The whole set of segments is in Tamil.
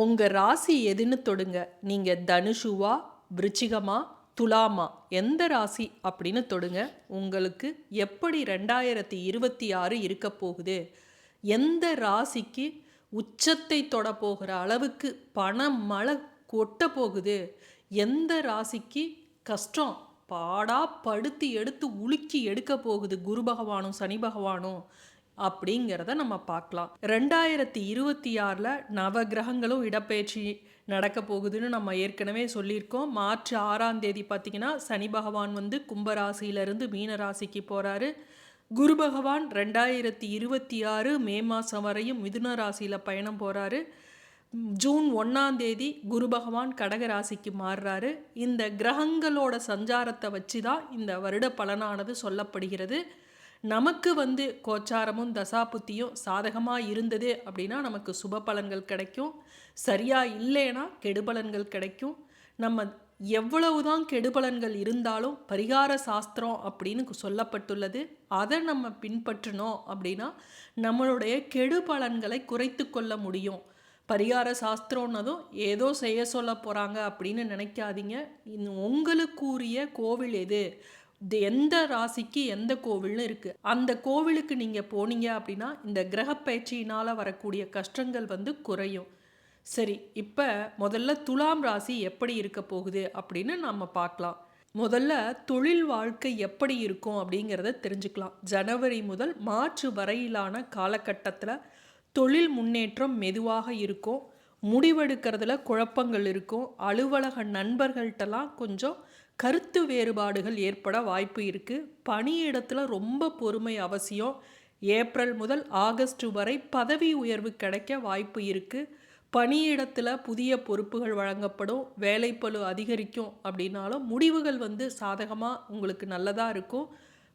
உங்கள் ராசி எதுன்னு தொடுங்க. நீங்கள் தனுஷுவா விருச்சிகமா துலாமா? எந்த ராசி அப்படின்னு தொடுங்க. உங்களுக்கு எப்படி ரெண்டாயிரத்தி இருபத்தி ஆறு இருக்க போகுது? எந்த ராசிக்கு உச்சத்தை தொட போகிற அளவுக்கு பணம் மழை கொட்ட போகுது? எந்த ராசிக்கு கஷ்டம் பாடா படுத்து எடுத்து உலுக்கி எடுக்க போகுது? குரு பகவானும் சனி பகவானும். அப்படிங்கிறத நம்ம பார்க்கலாம். ரெண்டாயிரத்தி இருபத்தி ஆறில் நவ கிரகங்களும் இடப்பெயர்ச்சி நடக்க போகுதுன்னு நம்ம ஏற்கனவே சொல்லியிருக்கோம். மார்ச் ஆறாம் தேதி பார்த்திங்கன்னா சனி பகவான் வந்து கும்பராசியிலிருந்து மீன ராசிக்கு போகிறாரு குரு பகவான் ரெண்டாயிரத்தி இருபத்தி ஆறு மே மாதம் வரையும் மிதுன ராசியில் பயணம் போகிறாரு ஜூன் ஒன்றாம் தேதி குரு பகவான் கடக ராசிக்கு மாறுறாரு. இந்த கிரகங்களோட சஞ்சாரத்தை வச்சு தான் இந்த வருட பலனானது சொல்லப்படுகிறது. நமக்கு வந்து கோச்சாரமும் தசாபுத்தியும் சாதகமாக இருந்தது அப்படின்னா நமக்கு சுப பலன்கள் கிடைக்கும். சரியாக இல்லைன்னா கெடுபலன்கள் கிடைக்கும். நம்ம எவ்வளவுதான் கெடுபலன்கள் இருந்தாலும் பரிகார சாஸ்திரம் அப்படின்னு சொல்லப்பட்டுள்ளது. அதை நம்ம பின்பற்றினோம் அப்படின்னா நம்மளுடைய கெடுபலன்களை குறைத்து கொள்ள முடியும். பரிகார சாஸ்திரம்னதும் ஏதோ செய்ய சொல்ல போகிறாங்க அப்படின்னு நினைக்காதீங்க. உங்களுக்குரிய கோவில் எது? எந்த ராசிக்கு எந்த கோவில்னு இருக்குது அந்த கோவிலுக்கு நீங்கள் போனீங்க அப்படின்னா இந்த கிரகப்பயிற்சியினால் வரக்கூடிய கஷ்டங்கள் வந்து குறையும். சரி இப்போ முதல்ல துலாம் ராசி எப்படி இருக்க போகுது அப்படின்னு நம்ம பார்க்கலாம். முதல்ல தொழில் வாழ்க்கை எப்படி இருக்கும் அப்படிங்கிறத தெரிஞ்சுக்கலாம். ஜனவரி முதல் மார்ச் வரையிலான காலகட்டத்தில் தொழில் முன்னேற்றம் மெதுவாக இருக்கும். முடிவெடுக்கிறதுல குழப்பங்கள் இருக்கும். அலுவலக நண்பர்கள்ட்டெல்லாம் கொஞ்சம் கருத்து வேறுபாடுகள் ஏற்பட வாய்ப்பு இருக்குது பணியிடத்தில் ரொம்ப பொறுமை அவசியம். ஏப்ரல் முதல் ஆகஸ்ட் வரை பதவி உயர்வு கிடைக்க வாய்ப்பு இருக்குது பணியிடத்தில் புதிய பொறுப்புகள் வழங்கப்படும். வேலைப்பழு அதிகரிக்கும் அப்படின்னாலும் முடிவுகள் வந்து சாதகமாக உங்களுக்கு நல்லதாக இருக்கும்.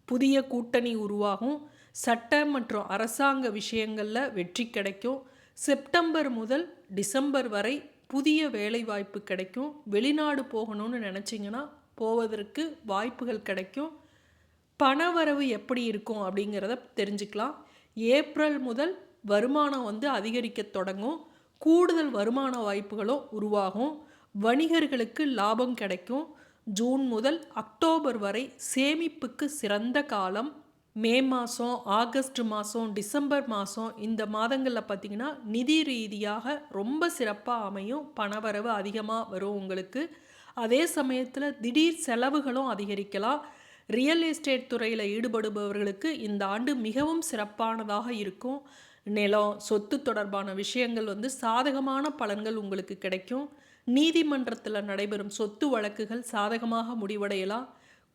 புதிய கூட்டணி உருவாகும். சட்ட மற்றும் அரசாங்க விஷயங்களில் வெற்றி கிடைக்கும். செப்டம்பர் முதல் டிசம்பர் வரை புதிய வேலைவாய்ப்பு கிடைக்கும். வெளிநாடு போகணும்னு நினச்சிங்கன்னா போவதற்கு வாய்ப்புகள் கிடைக்கும். பணவரவு எப்படி இருக்கும் அப்படிங்கிறத தெரிஞ்சுக்கலாம். ஏப்ரல் முதல் வருமானம் வந்து அதிகரிக்க தொடங்கும். கூடுதல் வருமான வாய்ப்புகளும் உருவாகும். வணிகர்களுக்கு லாபம் கிடைக்கும். ஜூன் முதல் அக்டோபர் வரை சேமிப்புக்கு சிறந்த காலம். மே மாதம் ஆகஸ்ட் மாதம் டிசம்பர் மாதம் இந்த மாதங்களில் பார்த்திங்கன்னா நிதி ரீதியாக ரொம்ப சிறப்பாக அமையும். பணவரவு அதிகமாக வரும் உங்களுக்கு. அதே சமயத்தில் திடீர் செலவுகளும் அதிகரிக்கலாம். ரியல் எஸ்டேட் துறையில் ஈடுபடுபவர்களுக்கு இந்த ஆண்டு மிகவும் சிறப்பானதாக இருக்கும். நிலம் சொத்து தொடர்பான விஷயங்கள் வந்து சாதகமான பலன்கள் உங்களுக்கு கிடைக்கும். நீதிமன்றத்தில் நடைபெறும் சொத்து வழக்குகள் சாதகமாக முடிவடையலாம்.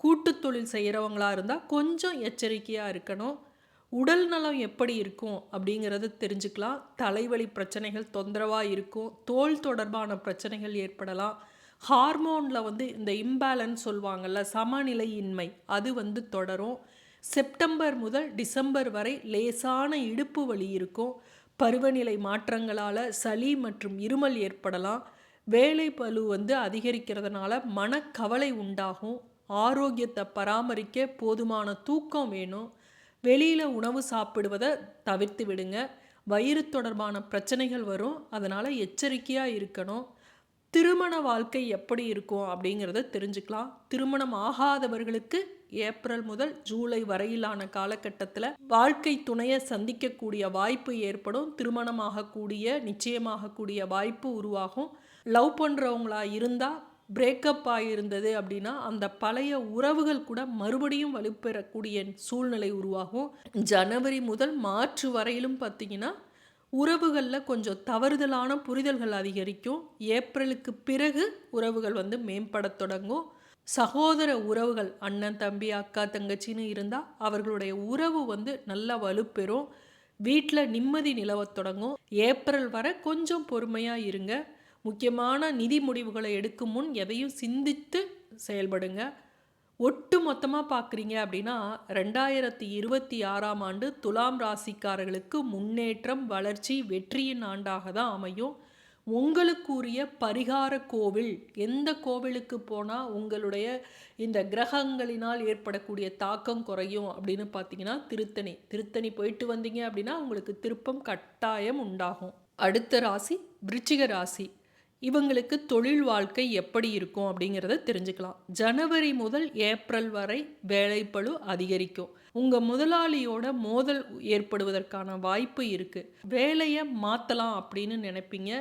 கூட்டு தொழில் செய்கிறவங்களா இருந்தால் கொஞ்சம் எச்சரிக்கையாக இருக்கணும். உடல் நலம் எப்படி இருக்கும் அப்படிங்கிறது தெரிஞ்சுக்கலாம். தலைவலி பிரச்சனைகள் தொந்தரவாக இருக்கும். தோல் தொடர்பான பிரச்சனைகள் ஏற்படலாம். ஹார்மோனில் வந்து இந்த இம்பேலன்ஸ் சொல்லுவாங்கள்ல சமநிலையின்மை அது வந்து தொடரும். செப்டம்பர் முதல் டிசம்பர் வரை லேசான இடுப்பு வலி இருக்கும். பருவநிலை மாற்றங்களால் சளி மற்றும் இருமல் ஏற்படலாம். வேலை பலு வந்து அதிகரிக்கிறதுனால மனக்கவலை உண்டாகும். ஆரோக்கியத்தை பராமரிக்க போதுமான தூக்கம் வேணும். வெளியில் உணவு சாப்பிடுவதை தவிர்த்து விடுங்க. வயிறு தொடர்பான பிரச்சனைகள் வரும். அதனால் எச்சரிக்கையாக இருக்கணும். திருமண வாழ்க்கை எப்படி இருக்கும் அப்படிங்கிறத தெரிஞ்சுக்கலாம். திருமணம் ஆகாதவர்களுக்கு ஏப்ரல் முதல் ஜூலை வரையிலான காலகட்டத்தில் வாழ்க்கை துணையை சந்திக்கக்கூடிய வாய்ப்பு ஏற்படும். திருமணமாகக்கூடிய நிச்சயமாகக்கூடிய வாய்ப்பு உருவாகும். லவ் பண்ணுறவங்களா இருந்தால் பிரேக்கப் ஆகியிருந்தது அப்படின்னா அந்த பழைய உறவுகள் கூட மறுபடியும் வலுப்பெறக்கூடிய சூழ்நிலை உருவாகும். ஜனவரி முதல் மார்ச் வரையிலும் பார்த்திங்கன்னா உறவுகளில் கொஞ்சம் தவறுதலான புரிதல்கள் அதிகரிக்கும். ஏப்ரலுக்கு பிறகு உறவுகள் வந்து மேம்படத் தொடங்கும். சகோதர உறவுகள் அண்ணன் தம்பி அக்கா தங்கச்சின்னு இருந்தால் அவர்களுடைய உறவு வந்து நல்லா வலுப்பெறும். வீட்டில் நிம்மதி நிலவத் தொடங்கும். ஏப்ரல் வரை கொஞ்சம் பொறுமையாக இருங்க. முக்கியமான நிதி முடிவுகளை எடுக்கும் முன் எதையும் சிந்தித்து செயல்படுங்க. ஒட்டு மொத்தமாக பார்க்குறீங்க அப்படின்னா ரெண்டாயிரத்தி இருபத்தி ஆறாம் ஆண்டு துலாம் ராசிக்காரர்களுக்கு முன்னேற்றம் வளர்ச்சி வெற்றியின் ஆண்டாக தான் அமையும். உங்களுக்குரிய பரிகார கோவில் எந்த கோவிலுக்கு போனால் உங்களுடைய இந்த கிரகங்களினால் ஏற்படக்கூடிய தாக்கம் குறையும் அப்படின்னு பார்த்தீங்கன்னா திருத்தணி. திருத்தணி போயிட்டு வந்தீங்க அப்படின்னா உங்களுக்கு திருப்பம் கட்டாயம் உண்டாகும். அடுத்த ராசி விருச்சிக ராசி. இவங்களுக்கு தொழில் வாழ்க்கை எப்படி இருக்கும் அப்படிங்கிறத தெரிஞ்சுக்கலாம். ஜனவரி முதல் ஏப்ரல் வரை வேலைப்பளு அதிகரிக்கும். உங்கள் முதலாளியோட மோதல் ஏற்படுவதற்கான வாய்ப்பு இருக்குது வேலையை மாற்றலாம் அப்படின்னு நினைப்பீங்க.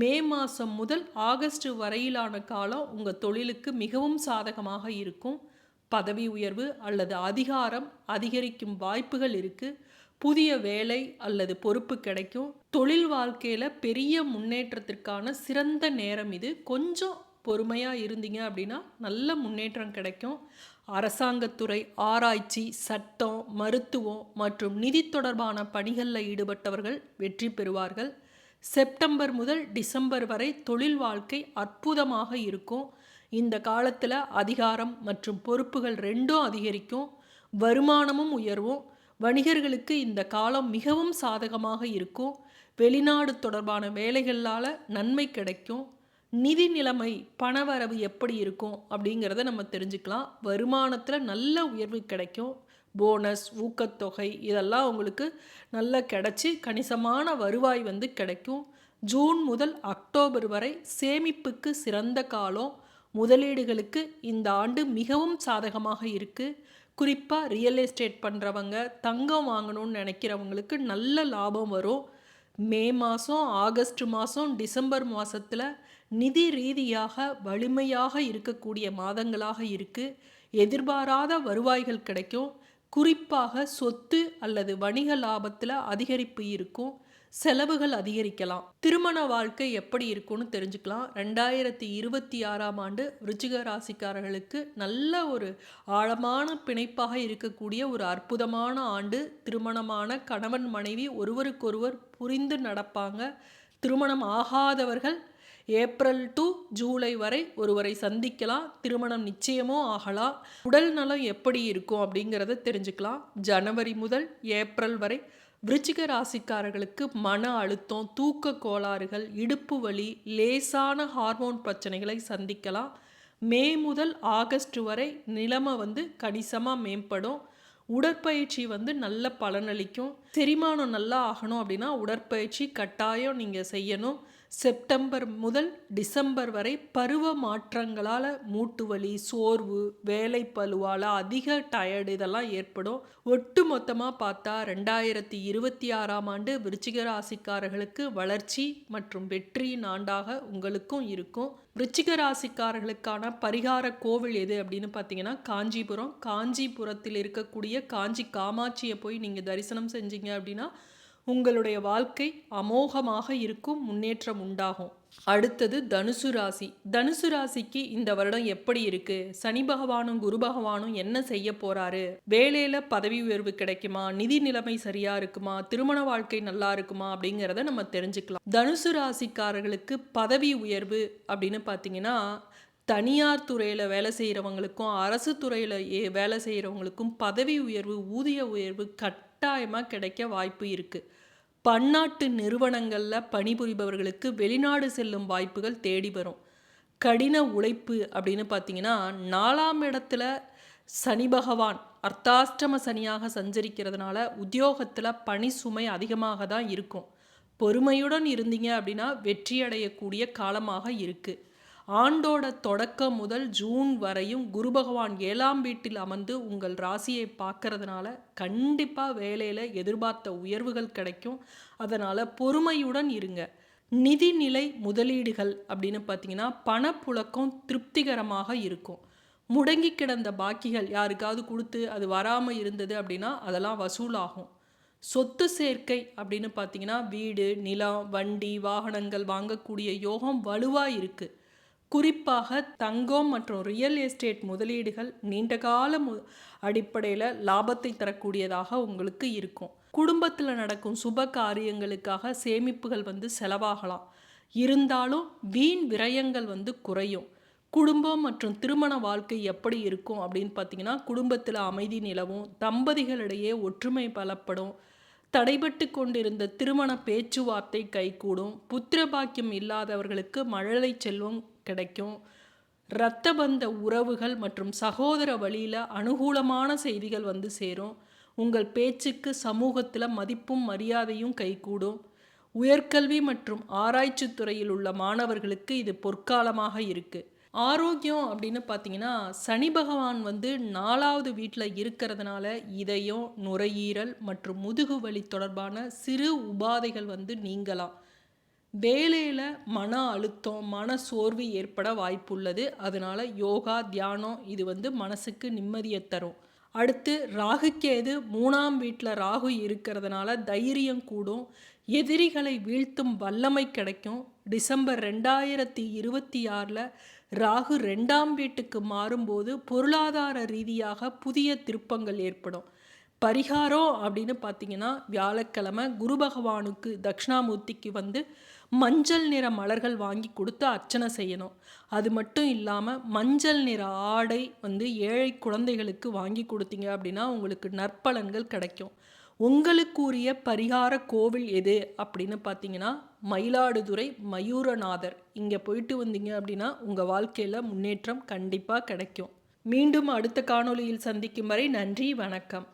மே மாதம் முதல் ஆகஸ்ட் வரையிலான காலம் உங்கள் தொழிலுக்கு மிகவும் சாதகமாக இருக்கும். பதவி உயர்வு அல்லது அதிகாரம் அதிகரிக்கும் வாய்ப்புகள் இருக்குது புதிய வேலை அல்லது பொறுப்பு கிடைக்கும். தொழில் வாழ்க்கையில் பெரிய முன்னேற்றத்திற்கான சிறந்த நேரம் இது. கொஞ்சம் பொறுமையாக இருந்தீங்க அப்படின்னா நல்ல முன்னேற்றம் கிடைக்கும். அரசாங்கத்துறை ஆராய்ச்சி சட்டம் மருத்துவம் மற்றும் நிதி தொடர்பான பணிகளில் ஈடுபட்டவர்கள் வெற்றி பெறுவார்கள். செப்டம்பர் முதல் டிசம்பர் வரை தொழில் வாழ்க்கை அற்புதமாக இருக்கும். இந்த காலத்தில் அதிகாரம் மற்றும் பொறுப்புகள் ரெண்டும் அதிகரிக்கும். வருமானமும் உயர்வும். வணிகர்களுக்கு இந்த காலம் மிகவும் சாதகமாக இருக்கும். வெளிநாடு தொடர்பான வேலைகளால் நன்மை கிடைக்கும். நிதி நிலைமை பணவரவு எப்படி இருக்கும் அப்படிங்கிறத நம்ம தெரிஞ்சுக்கலாம். வருமானத்தில் நல்ல உயர்வு கிடைக்கும். போனஸ் ஊக்கத்தொகை இதெல்லாம் உங்களுக்கு நல்லா கிடச்சி கணிசமான வருவாய் வந்து கிடைக்கும். ஜூன் முதல் அக்டோபர் வரை சேமிப்புக்கு சிறந்த காலம். முதலீடுகளுக்கு இந்த ஆண்டு மிகவும் சாதகமாக இருக்குது குறிப்பாக ரியல் எஸ்டேட் பண்ணுறவங்க தங்கம் வாங்கணும்னு நினைக்கிறவங்களுக்கு நல்ல லாபம் வரும். மே மாதம் ஆகஸ்ட் மாதம் டிசம்பர் மாதத்தில் நிதி ரீதியாக வலிமையாக இருக்கக்கூடிய மாதங்களாக இருக்குது எதிர்பாராத வருவாய்கள் கிடைக்கும். குறிப்பாக சொத்து அல்லது வணிக லாபத்தில் அதிகரிப்பு இருக்கும். செலவுகள் அதிகரிக்கலாம். திருமண வாழ்க்கை எப்படி இருக்கும்னு தெரிஞ்சுக்கலாம். ரெண்டாயிரத்தி இருபத்தி ஆறாம் ஆண்டு விருச்சிக ராசிக்காரர்களுக்கு நல்ல ஒரு ஆழமான பிணைப்பாக இருக்கக்கூடிய ஒரு அற்புதமான ஆண்டு. திருமணமான கணவன் மனைவி ஒருவருக்கொருவர் புரிந்து நடப்பாங்க. திருமணம் ஆகாதவர்கள் ஏப்ரல் டு ஜூலை வரை ஒருவரை சந்திக்கலாம். திருமணம் நிச்சயமும் ஆகலாம். உடல் நலம் எப்படி இருக்கும் அப்படிங்கிறத தெரிஞ்சுக்கலாம். ஜனவரி முதல் ஏப்ரல் வரை விருச்சிக ராசிக்காரர்களுக்கு மன அழுத்தம் தூக்க கோளாறுகள் இடுப்பு வலி லேசான ஹார்மோன் பிரச்சனைகளை சந்திக்கலாம். மே முதல் ஆகஸ்ட் வரை நிலைமை வந்து கணிசமாக மேம்படும். உடற்பயிற்சி வந்து நல்ல பலனளிக்கும். செரிமானம் நல்லா ஆகணும் அப்படின்னா உடற்பயிற்சி கட்டாயம் நீங்கள் செய்யணும். செப்டம்பர் முதல் டிசம்பர் வரை பருவ மாற்றங்களால் மூட்டு வலி சோர்வு வேலை பழுவால் அதிக டயர்டு இதெல்லாம் ஏற்படும். ஒட்டு மொத்தமாக பார்த்தா ரெண்டாயிரத்தி இருபத்தி ஆறாம் ஆண்டு விருச்சிக ராசிக்காரர்களுக்கு வளர்ச்சி மற்றும் வெற்றியின் ஆண்டாக உங்களுக்கும் இருக்கும். விருச்சிக ராசிக்காரர்களுக்கான பரிகார கோவில் எது அப்படின்னு பார்த்தீங்கன்னா காஞ்சிபுரம். காஞ்சிபுரத்தில் இருக்கக்கூடிய காஞ்சி காமாட்சியை போய் நீங்கள் தரிசனம் செஞ்சீங்க அப்படின்னா உங்களுடைய வாழ்க்கை அமோகமாக இருக்கும் முன்னேற்றம் உண்டாகும். அடுத்தது தனுசு ராசி. தனுசு ராசிக்கு இந்த வருடம் எப்படி இருக்கு? சனி பகவானும் குரு பகவானும் என்ன செய்ய போறாரு? வேலையில பதவி உயர்வு கிடைக்குமா? நிதி நிலைமை சரியா இருக்குமா? திருமண வாழ்க்கை நல்லா இருக்குமா? அப்படிங்கிறத நம்ம தெரிஞ்சுக்கலாம். தனுசு ராசிக்காரர்களுக்கு பதவி உயர்வு அப்படின்னு பார்த்தீங்கன்னா தனியார் துறையில் வேலை செய்கிறவங்களுக்கும் அரசு துறையில் வேலை செய்கிறவங்களுக்கும் பதவி உயர்வு ஊதிய உயர்வு கட் கட்டாயமாக கிடைக்க வாய்ப்பு இருக்குது பன்னாட்டு நிறுவனங்களில் பணிபுரிபவர்களுக்கு வெளிநாடு செல்லும் வாய்ப்புகள் தேடி வரும். கடின உழைப்பு அப்படின்னு பார்த்தீங்கன்னா நாலாம் இடத்துல சனி பகவான் அர்த்தாஷ்டம சனியாக சஞ்சரிக்கிறதுனால உத்தியோகத்தில் பணி சுமை அதிகமாக தான் இருக்கும். பொறுமையுடன் இருந்தீங்க அப்படின்னா வெற்றி அடையக்கூடிய காலமாக இருக்குது ஆண்டோட தொடக்கம் முதல் ஜூன் வரையும் குரு பகவான் ஏழாம் வீட்டில் அமர்ந்து உங்கள் ராசியை பார்க்கறதுனால கண்டிப்பாக வேலையில் எதிர்பார்த்த உயர்வுகள் கிடைக்கும். அதனால் பொறுமையுடன் இருங்க. நிதிநிலை முதலீடுகள் அப்படின்னு பார்த்தீங்கன்னா பணப்புழக்கம் திருப்திகரமாக இருக்கும். முடங்கி கிடந்த பாக்கிகள் யாருக்காவது கொடுத்து அது வராமல் இருந்தது அப்படின்னா அதெல்லாம் வசூலாகும். சொத்து சேர்க்கை அப்படின்னு பார்த்தீங்கன்னா வீடு நிலம் வண்டி வாகனங்கள் வாங்கக்கூடிய யோகம் வலுவாக இருக்குது குறிப்பாக தங்கம் மற்றும் ரியல் எஸ்டேட் முதலீடுகள் நீண்டகால மு அடிப்படையில் லாபத்தை தரக்கூடியதாக உங்களுக்கு இருக்கும். குடும்பத்தில் நடக்கும் சுப காரியங்களுக்காக சேமிப்புகள் வந்து செலவாகலாம். இருந்தாலும் வீண் விரயங்கள் வந்து குறையும். குடும்பம் மற்றும் திருமண வாழ்க்கை எப்படி இருக்கும் அப்படின்னு பார்த்தீங்கன்னா குடும்பத்தில் அமைதி நிலவும் தம்பதிகளிடையே ஒற்றுமை பலப்படும் தடைபட்டு கொண்டிருந்த திருமண பேச்சுவார்த்தை கைகூடும் புத்திர பாக்கியம் இல்லாதவர்களுக்கு மழலை செல்வம் கிடைக்கும். இரத்தபந்த உறவுகள் மற்றும் சகோதர வழியில் அனுகூலமான செய்திகள் வந்து சேரும். உங்கள் பேச்சுக்கு சமூகத்தில் மதிப்பும் மரியாதையும் கைகூடும். உயர்கல்வி மற்றும் ஆராய்ச்சி துறையில் உள்ள மாணவர்களுக்கு இது பொற்காலமாக இருக்குது ஆரோக்கியம் அப்படின்னு பார்த்தீங்கன்னா சனி பகவான் வந்து நாலாவது வீட்டில் இருக்கிறதுனால இதயம் நுரையீரல் மற்றும் முதுகு வலி தொடர்பான சிறு உபாதைகள் வந்து நீங்கலாம். வேலையில் மன அழுத்தம் மன சோர்வு ஏற்பட வாய்ப்புள்ளது. அதனால் யோகா தியானம் இது வந்து மனசுக்கு நிம்மதியை தரும். அடுத்து ராகுக்கேது மூணாம் வீட்டில் ராகு இருக்கிறதுனால தைரியம் கூடும். எதிரிகளை வீழ்த்தும் வல்லமை கிடைக்கும். டிசம்பர் ரெண்டாயிரத்தி இருபத்தி ஆறில் ராகு ரெண்டாம் வீட்டுக்கு மாறும்போது பொருளாதார ரீதியாக புதிய திருப்பங்கள் ஏற்படும். பரிகாரம் அப்படின்னு பார்த்தீங்கன்னா வியாழக்கிழமை குரு பகவானுக்கு தட்சிணாமூர்த்திக்கு வந்து மஞ்சள் நிற மலர்கள் வாங்கி கொடுத்து அர்ச்சனை செய்யணும். அது மட்டும் இல்லாமல் மஞ்சள் நிற ஆடை வந்து ஏழை குழந்தைகளுக்கு வாங்கி கொடுத்தீங்க அப்படின்னா உங்களுக்கு நற்பலன்கள் கிடைக்கும். உங்களுக்குரிய பரிகார கோவில் எது அப்படின்னு பார்த்தீங்கன்னா மயிலாடுதுறை மயூரநாதர். இங்கே போயிட்டு வந்தீங்க அப்படின்னா உங்கள் வாழ்க்கையில் முன்னேற்றம் கண்டிப்பாக கிடைக்கும். மீண்டும் அடுத்த காணொளியில் சந்திக்கும் வரை நன்றி வணக்கம்.